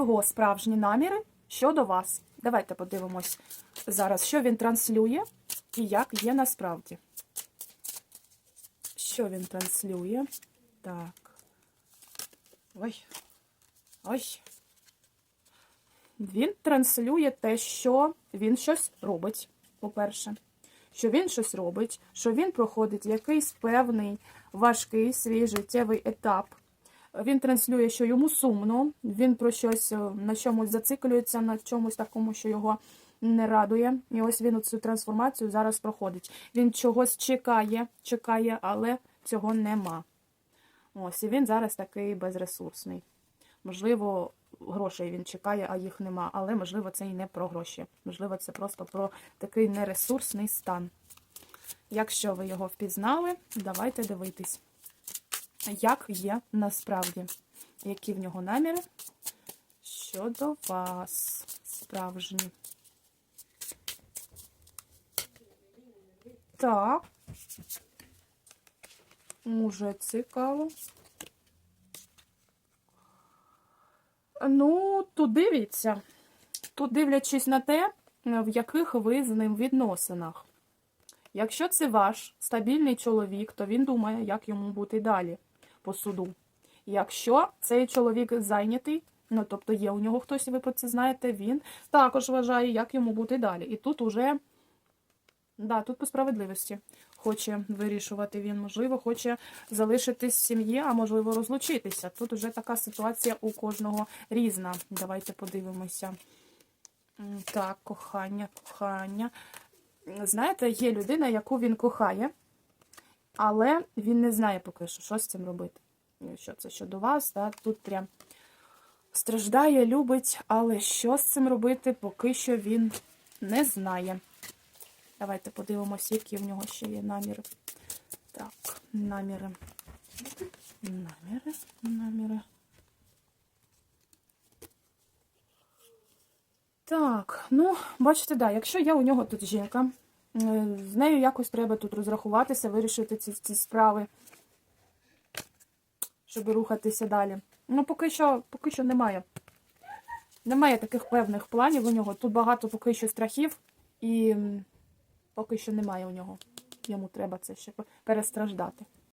його справжні наміри щодо вас. Давайте подивимось зараз, що він транслює і як є насправді. Що він транслює? Так. Ой. Ой. Він транслює те, що він щось робить, по-перше. Що він щось робить, що він проходить якийсь певний важкий свій життєвий етап. Він транслює, що йому сумно, він про щось е, на чомусь зациклюється, на чомусь такому, що його не радує. І ось він цю трансформацію зараз проходить. Він чогось чекає, чекає, але цього нема. Ось, і він зараз такий безресурсний. Можливо, грошей він чекає, а їх нема. Але, можливо, це і не про гроші. Можливо, це просто про такий нересурсний стан. Якщо ви його впізнали, давайте дивитись, як є насправді, які в нього наміри щодо вас справжні. Так. Уже цікаво. Ну, тут дивіться. Тут дивлячись на те, в яких ви з ним відносинах. Якщо це ваш стабільний чоловік, то він думає, як йому бути далі по суду. Якщо цей чоловік зайнятий, ну тобто є у нього хтось, і ви про це знаєте, він також вважає, як йому бути далі. І тут уже, да, тут по справедливості хоче вирішувати він, можливо, хоче залишитись в сім'ї, а можливо розлучитися. Тут уже така ситуація у кожного різна. Давайте подивимося. Так, кохання, кохання. Знаєте, є людина, яку він кохає, але він не знає поки що, що з цим робити. Ну, Що це щодо вас, да? тут прям страждає, любить, але що з цим робити, поки що він не знає. Давайте подивимося, які в нього ще є наміри. Так, наміри. Наміри, наміри. Так, ну, бачите, да, якщо є у нього тут жінка, з нею якось треба тут розрахуватися, вирішити ці, ці справи, щоб рухатися далі. Ну, поки що, поки що немає. Немає таких певних планів у нього. Тут багато поки що страхів, і поки що немає у нього. Йому треба це ще перестраждати.